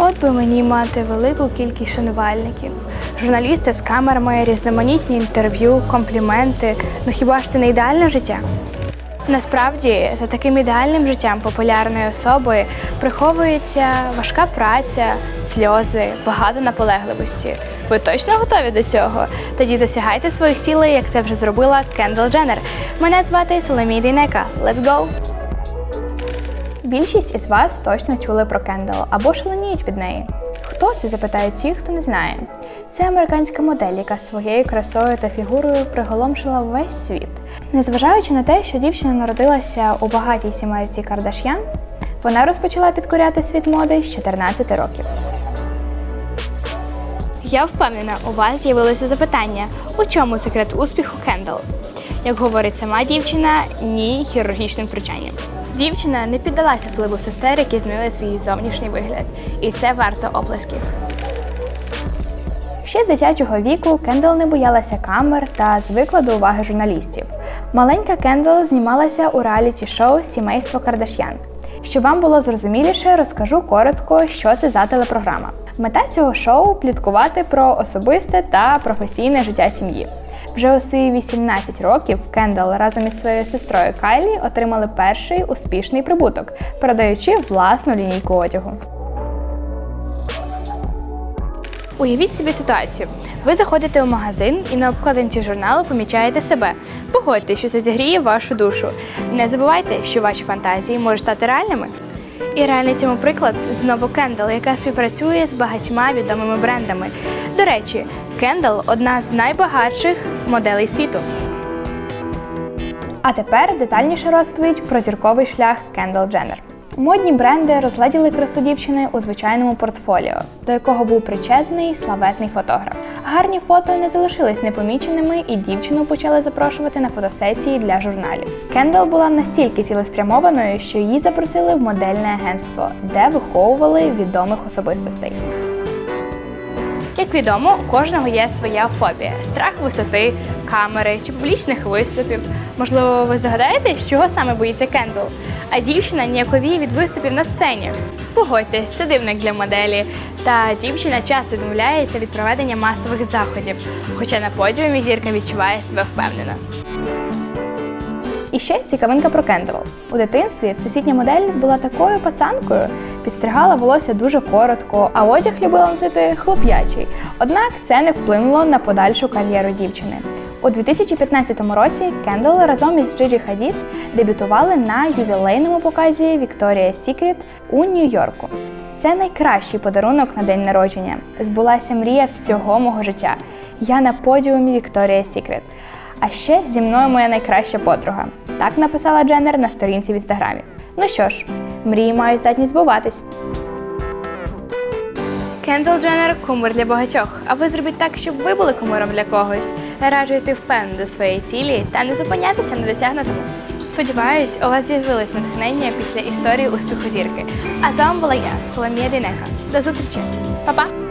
От би мені мати велику кількість шанувальників. Журналісти з камерами, різноманітні інтерв'ю, компліменти. Ну хіба ж це не ідеальне життя? Насправді, за таким ідеальним життям популярної особи приховується важка праця, сльози, багато наполегливості. Ви точно готові до цього? Тоді досягайте своїх цілей, як це вже зробила Кендал Дженнер. Мене звати Соломій Дейнека. Let's go! Більшість із вас точно чули про Кендал або шаленіють від неї. Хто це запитають ті, хто не знає. Це американська модель, яка своєю красою та фігурою приголомшила весь світ. Незважаючи на те, що дівчина народилася у багатій сімейці Кардаш'ян, вона розпочала підкоряти світ моди з 14 років. Я впевнена, у вас з'явилося запитання, у чому секрет успіху Кендал? Як говорить сама дівчина, ні хірургічним втручанням. Дівчина не піддалася впливу сестер, які змінили свій зовнішній вигляд, і це варто оплесків. Ще з дитячого віку Кендал не боялася камер та звикла до уваги журналістів. Маленька Кендал знімалася у реаліті-шоу Сімейство Кардаш'ян. Щоб вам було зрозуміліше, розкажу коротко, що це за телепрограма. Мета цього шоу пліткувати про особисте та професійне життя сім'ї. Вже у свої 18 років Кендал разом із своєю сестрою Кайлі отримали перший успішний прибуток, продаючи власну лінійку одягу. Уявіть собі ситуацію. Ви заходите у магазин і на обкладинці журналу помічаєте себе. Погодьте, що це зігріє вашу душу. Не забувайте, що ваші фантазії можуть стати реальними. І реальний цьому приклад знову Кендал, яка співпрацює з багатьма відомими брендами. До речі, Кендал одна з найбагатших моделей світу. А тепер детальніша розповідь про зірковий шлях Кендал Дженнер. Модні бренди розгледіли красу дівчини у звичайному портфоліо, до якого був причетний славетний фотограф. Гарні фото не залишились непоміченими, і дівчину почали запрошувати на фотосесії для журналів. Кендал була настільки цілеспрямованою, що її запросили в модельне агентство, де виховували відомих особистостей. Як відомо, у кожного є своя фобія: страх висоти, камери чи публічних виступів. Можливо, ви здогадаєтесь, чого саме боїться Кендл? А дівчина ніяковіє від виступів на сцені. Погодьтесь, це дивник для моделі. Та дівчина часто відмовляється від проведення масових заходів, хоча на подіумі зірка відчуває себе впевнено. І ще цікавинка про Кендал. У дитинстві всесвітня модель була такою пацанкою, підстригала волосся дуже коротко, а одяг любила носити хлоп'ячий. Однак це не вплинуло на подальшу кар'єру дівчини. У 2015 році Кендал разом із Джиджі Хадід дебютували на ювілейному показі Victoria's Secret у Нью-Йорку. Це найкращий подарунок на день народження. Збулася мрія всього мого життя. Я на подіумі Victoria's Secret. А ще зі мною моя найкраща подруга. Так написала Дженнер на сторінці в інстаграмі. Ну що ж, мрії мають здатність збуватись. Кендал Дженнер кумир для багатьох. А ви зробіть так, щоб ви були кумиром для когось. Раджу йти впевнено до своєї цілі та не зупинятися на досягнутому. Сподіваюсь, у вас з'явилось натхнення після історії успіху зірки. А з вами була я, Соломія Дейнека. До зустрічі, Па-па!